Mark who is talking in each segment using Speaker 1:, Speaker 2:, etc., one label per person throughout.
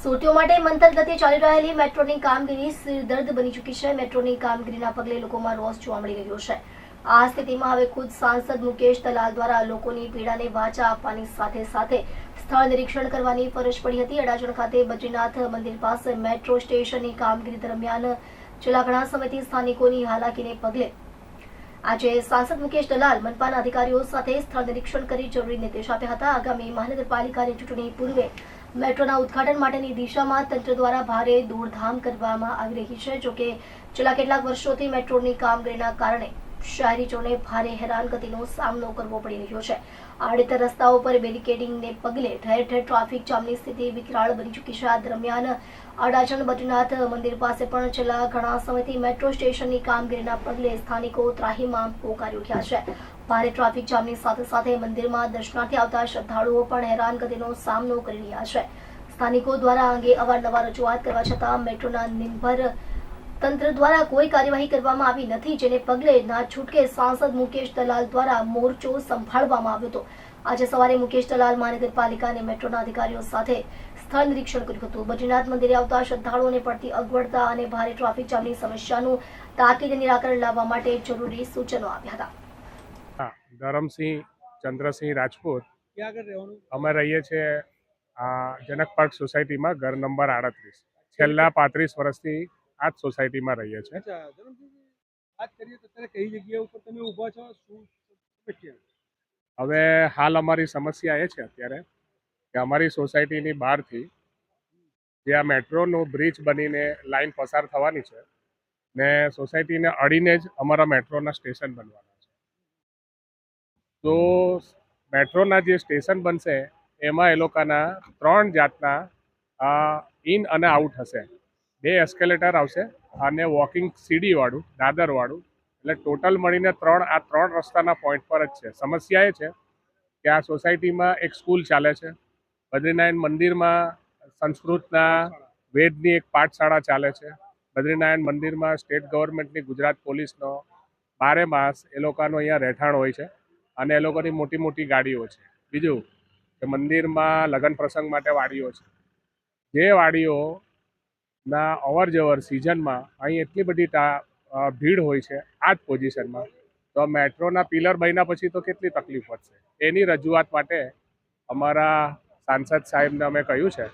Speaker 1: સુરતીઓ માટે મંથર ગતિએ ચાલી રહેલી મેટ્રોની કામગીરી સિરદર્દ બની ચૂકી છે. મેટ્રોની કામગીરીના પગલે લોકોમાં રોષ જોવા મળી રહ્યો છે. આ સ્થિતિમાં હવે ખુદ સાંસદ મુકેશ દલાલ દ્વારા લોકોની પીડાને વાચા આપવાની સાથે સાથે સ્થળ નિરીક્ષણ કરવાની ફરજ પડી હતી. અડાજણ ખાતે બદ્રીનાથ મંદિર પાસે મેટ્રો સ્ટેશનની કામગીરી દરમિયાન છેલ્લા ઘણા સમયથી સ્થાનિકોની હાલાકીને પગલે આજે સાંસદ મુકેશ દલાલ મનપાના અધિકારીઓ સાથે સ્થળ નિરીક્ષણ કરી જરૂરી નિર્દેશ આપ્યા હતા. આગામી મહાનગરપાલિકાની ચૂંટણી પૂર્વે મેટ્રોના ઉદ્ઘાટન માટેની દિશામાં તંત્ર દ્વારા ભારે દોડધામ કરવામાં આવી રહી છે, જોકે છેલ્લા કેટલાક વર્ષોથી મેટ્રોની કામગીરીના કારણે શહેરીજોને ભારે હેરાનગતિનો સામનો કરવો પડી રહ્યો છે. આડેતર રસ્તાઓ પર બેરિકેડિંગને પગલે ઠેર ઠેર ટ્રાફિક જામની સ્થિતિ વિકરાળ બની ચૂકી છે. આ દરમિયાન અડાજણ બદ્રીનાથ મંદિર પાસે પણ છેલ્લા ઘણા સમયથી મેટ્રો સ્ટેશનની કામગીરીના પગલે સ્થાનિકો ત્રાહીમામ પોકારી ઉઠ્યા છે. ભારે ટ્રાફિક જામની સાથે સાથે મંદિરમાં દર્શનાર્થે આવતા શ્રદ્ધાળુઓ પણ હેરાનગતિનો સામનો કરી રહ્યા છે. સ્થાનિકો દ્વારા અંગે અવારનવાર રજૂઆત કરવા છતાં મેટ્રોના નિર્ભર તંત્ર દ્વારા કોઈ કાર્યવાહી કરવામાં આવી નથી જેને પગલે ના છૂટકે સાંસદ મુકેશ દલાલ દ્વારા મોરચો સંભાળવામાં આવ્યો હતો. આજે સવારે મુકેશ દલાલ મહાનગરપાલિકા અને મેટ્રોના અધિકારીઓ સાથે સ્થળ નિરીક્ષણ કર્યું હતું. બદ્રીનાથ મંદિરે આવતા શ્રદ્ધાળુઓને પડતી અગવડતા અને ભારે ટ્રાફિક જામની સમસ્યાનું તાકીદે નિરાકરણ લાવવા માટે જરૂરી સૂચનો આપ્યા હતા.
Speaker 2: ધરમસિંહ ચંદ્રસિંહ રાજપૂત અમે રહીએ છીએ આ જનક પાર્ક સોસાયટીમાં ઘર નંબર આડત્રીસ. છેલ્લા પાંત્રીસ વર્ષથી આ જ સોસાયટીમાં રહીએ છીએ.
Speaker 3: વાત કરીએ તો અત્યારે કઈ જગ્યા ઉપર તમે ઊભા છો? શું
Speaker 2: હવે હાલ અમારી સમસ્યા એ છે અત્યારે કે અમારી સોસાયટીની બહારથી જે આ મેટ્રોનું બ્રિજ બનીને લાઈન પસાર થવાની છે ને સોસાયટીને અડીને જ અમારા મેટ્રોના સ્ટેશન બનવાના છે. તો મેટ્રોના જે સ્ટેશન બનશે એમાં એ લોકોના ત્રણ જાતના ઇન અને આઉટ હશે. બે એસ્કેલેટર આવશે અને વોકિંગ સીડીવાળું, દાદરવાળું. એટલે ટોટલ મળીને ત્રણ, આ ત્રણ રસ્તાના પોઈન્ટ પર જ છે. સમસ્યા એ છે કે આ સોસાયટીમાં એક સ્કૂલ ચાલે છે. બદ્રીનારાયણ મંદિરમાં સંસ્કૃતના વેદની એક પાઠશાળા ચાલે છે. બદ્રીનારાયણ મંદિરમાં સ્ટેટ ગવર્મેન્ટની ગુજરાત પોલીસનો બારે માસ એ લોકોનું અહીંયા રહેઠાણ હોય છે અને એ લોકોની મોટી મોટી ગાડીઓ છે. બીજું કે મંદિરમાં લગ્ન પ્રસંગ માટે વાડીઓ છે. જે વાડીઓના અવર જવર સિઝનમાં અહીં એટલી બધી ભીડ હોય છે આ જ પોઝિશનમાં. તો મેટ્રોના પિલર બન્યા પછી તો કેટલી તકલીફ વધશે એની રજૂઆત માટે અમારા સાંસદ સાહેબને અમે કહ્યું છે,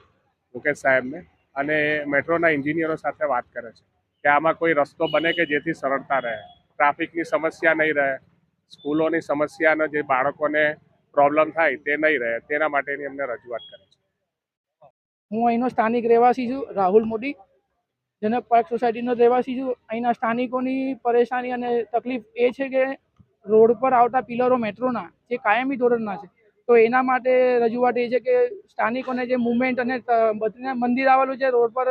Speaker 2: મુકેશ સાહેબને, અને મેટ્રોના એન્જિનિયરો સાથે વાત કરે છે કે આમાં કોઈ રસ્તો બને કે જેથી સરળતા રહે, ટ્રાફિકની સમસ્યા નહીં રહે, સ્કૂલોની સમસ્યાનો જે બાળકોને પ્રોબ્લેમ થાય તે નહીં રહે, તેના માટેની અમને રજૂઆત કરે છે.
Speaker 4: હું અહીંનો સ્થાનિક રહેવાસી છું, રાહુલ મોદી. જનક પાર્ક સોસાયટીનો રહેવાસી છું. અહીંના સ્થાનિકોની પરેશાની અને તકલીફ એ છે કે રોડ પર આવતા પિલરો મેટ્રોના, જે કાયમી ધોરણના છે. તો એના માટે રજૂઆત એ છે કે સ્થાનિકોને જે મુવમેન્ટ અને બદ્રીનાથ મંદિર આવેલું છે, રોડ પર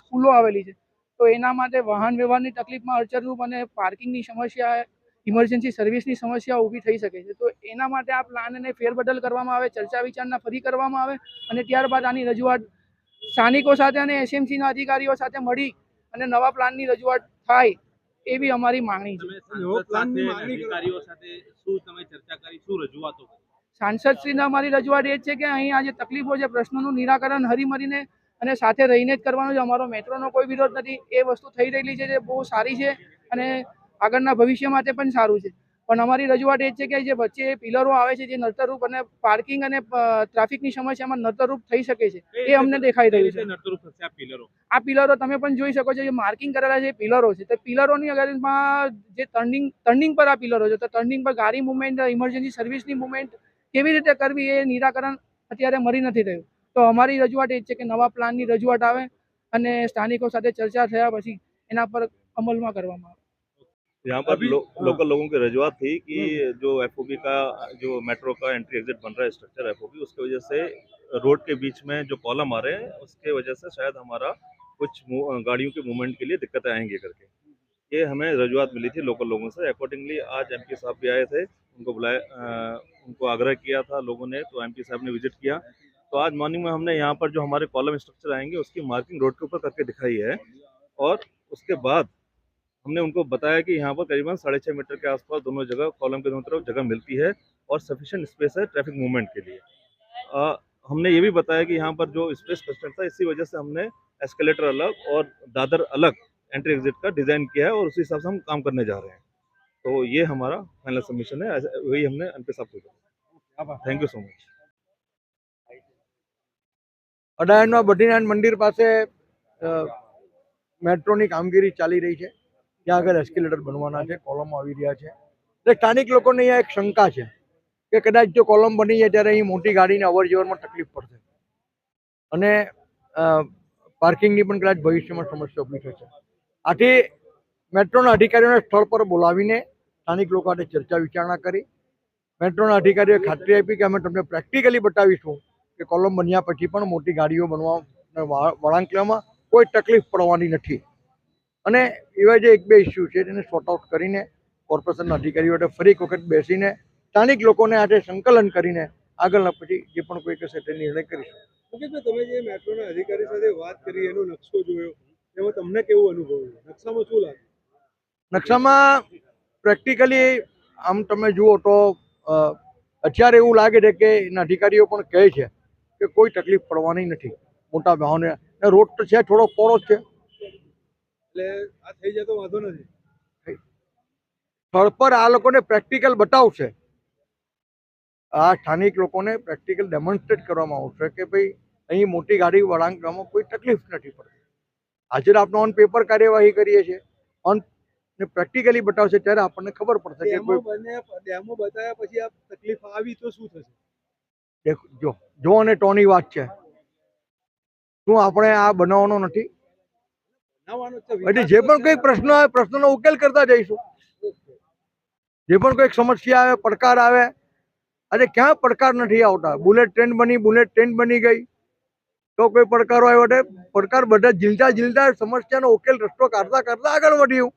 Speaker 4: સ્કૂલો આવેલી છે. તો એના માટે વાહન વ્યવહારની તકલીફમાં અડચણરૂપ અને પાર્કિંગની સમસ્યા ઇમરજન્સી સર્વિસની સમસ્યા ઊભી થઈ શકે છે. તો એના માટે આ પ્લાનને ફેરબદલ કરવામાં આવે ચર્ચા વિચારણા ફરી કરવામાં આવે અને ત્યારબાદ આની રજૂઆત સ્થાનિકો સાથે અને એસએમસીના અધિકારીઓ સાથે મળી અને નવા પ્લાનની રજૂઆત થાય એવી અમારી માંગણી છે? સાંસદશ્રીને અમારી રજૂઆત એ છે કે અહીં આજે તકલીફો છે પ્રશ્નોનું નિરાકરણ હરીમરીને અને સાથે રહીને જ કરવાનું છે. અમારો મેટ્રોનો કોઈ વિરોધ નથી. એ વસ્તુ થઈ રહેલી છે જે બહુ સારી છે અને આગળના ભવિષ્ય માટે પણ સારું છે. પણ અમારી રજૂઆત એ જ છે કે જે વચ્ચે પિલરો આવે છે જે નડતરરૂપ અને પાર્કિંગ અને ટ્રાફિકની સમસ્યામાં નડતરરૂપ થઈ શકે છે એ અમને દેખાઈ રહ્યું છે.
Speaker 5: થશે આ પિલરો?
Speaker 4: આ પિલરો તમે પણ જોઈ શકો છો જે માર્કિંગ કરેલા છે એ પિલરો છે. તો પિલરોની અગરમાં જે ટર્નિંગ ટર્નિંગ પર આ પિલરો છે તો ટર્નિંગ પર ગાડી મુવમેન્ટ ઇમરજન્સી સર્વિસની મુવમેન્ટ કેવી રીતે કરવી એ નિરાકરણ અત્યારે મળી નથી રહ્યું. તો અમારી રજૂઆત એ જ છે કે નવા પ્લાનની રજૂઆત આવે અને સ્થાનિકો સાથે ચર્ચા થયા પછી એના પર અમલમાં કરવામાં આવે.
Speaker 6: यहाँ पर लो,
Speaker 3: हाँ।
Speaker 6: लोकल लोगों की रजुआत थी कि जो एफ़ का जो मेट्रो का एंट्री एग्जिट बन रहा है स्ट्रक्चर एफ़ उसकी वजह से रोड के बीच में जो कॉलम आ रहे हैं उसके वजह से शायद हमारा कुछ गाड़ियों के मूवमेंट के लिए दिक्कतें आएँगी करके। ये हमें रजुआत मिली थी लोकल लोगों से। अकॉर्डिंगली आज एमपी साहब भी आए थे उनको बुलाया उनको आग्रह किया था लोगों ने तो एमपी साहब ने विज़िट किया। तो आज मॉर्निंग में हमने यहाँ पर जो हमारे कॉलम स्ट्रक्चर आएँगे उसकी मार्किंग रोड के ऊपर करके दिखाई है और उसके बाद हमने उनको बताया कि यहाँ पर करीबन साढ़े छः मीटर के आसपास दोनों जगह कॉलम के दोनों तरफ जगह मिलती है और सफिशिएंट स्पेस है ट्रैफिक मूवमेंट के लिए अ, हमने ये भी बताया कि यहाँ पर जो स्पेस कंस्ट्रक्ट था इसी वजह से हमने एस्केलेटर अलग और दादर अलग एंट्री एग्जिट का डिजाइन किया है और उसी हिसाब से हम काम करने जा रहे हैं तो ये हमारा फाइनल सबमिशन है ऐसे- वही हमने एमपी साहब को दिया
Speaker 3: આભાર
Speaker 6: thank you so much
Speaker 7: અડાયણમાં Badrinath મંદિર પાસે અ, મેટ્રોની કામગીરી ચાલી રહી છે ત્યાં આગળ એસ્કેલેટર બનવાના છે કોલમ આવી રહ્યા છે. એટલે સ્થાનિક લોકોને અહીંયા એક શંકા છે કે કદાચ જો કોલમ બની જાય ત્યારે અહીં મોટી ગાડીને અવર જવરમાં તકલીફ પડશે. અને પાર્કિંગની પણ કદાચ ભવિષ્યમાં સમસ્યા ઊભી થશે. આથી મેટ્રોના અધિકારીઓને સ્થળ પર બોલાવીને સ્થાનિક લોકો સાથે ચર્ચા વિચારણા કરી. મેટ્રોના અધિકારીઓએ ખાતરી આપી કે અમે તમને પ્રેક્ટિકલી બતાવીશું કે કોલમ બન્યા પછી પણ મોટી ગાડીઓ બનવા, વળાંક લેવામાં કોઈ તકલીફ પડવાની નથી. અને એવા જે એક બે ઇસ્યુ છે તેને સોર્ટ આઉટ કરીને કોર્પોરેશનના અધિકારીઓ માટે ફરી એક વખત બેસીને સ્થાનિક લોકોને આજે સંકલન કરીને આગળના પછી જે પણ કોઈ કહેશે તે નિર્ણય કરીશું.
Speaker 3: તમે જે મેટ્રોના અધિકારી સાથે વાત કરી એનો નકશો જોયો એમાં તમને કેવું અનુભવ્યું નકશામાં શું લાગે?
Speaker 7: નકશામાં પ્રેક્ટિકલી આમ તમે જુઓ તો અત્યારે એવું લાગે છે કે એના અધિકારીઓ પણ કહે છે કે કોઈ તકલીફ પડવાની નથી. મોટા વાહને રોડ તો છે થોડો પોળો છે.
Speaker 3: એટલે આ થઈ જાય તો વાંધો નથી.
Speaker 7: પર આ લોકોને પ્રેક્ટિકલ બતાવશે. આ સ્થાનિક લોકોને પ્રેક્ટિકલ ડેમોન્સ્ટ્રેટ કરવામાં આવશે કે ભાઈ અહીં મોટી ગાડી વળાંકવામાં કોઈ તકલીફ નથી પડતી. હાજર આપણે ઓન પેપર કાર્યવાહી કરીએ છીએ. ઓન ને પ્રેક્ટિકલી બતાવશે ત્યારે આપણને ખબર પડશે કે
Speaker 3: ડેમો
Speaker 7: કોઈ
Speaker 3: ડેમો બતાવ્યા પછી આ તકલીફ આવી તો શું થશે?
Speaker 7: દેખ જો જો અને ટોની વાત છે. શું આપણે આ બનાવવાનો નથી? એટલે જે પણ કોઈ પ્રશ્ન આવે પ્રશ્નનો ઉકેલ કરતા જઈશું. જે પણ કોઈક સમસ્યા આવે પડકાર આવે આજે ક્યાં પડકાર નથી આવતા? બુલેટ ટ્રેન બની બુલેટ ટ્રેન બની ગઈ. તો કોઈ પડકારો આવ્યો એટલે પડકાર બધા ઝીલતા ઝીલતા સમસ્યાનો ઉકેલ રસ્તો કાઢતા કાઢતા આગળ વધ્યું.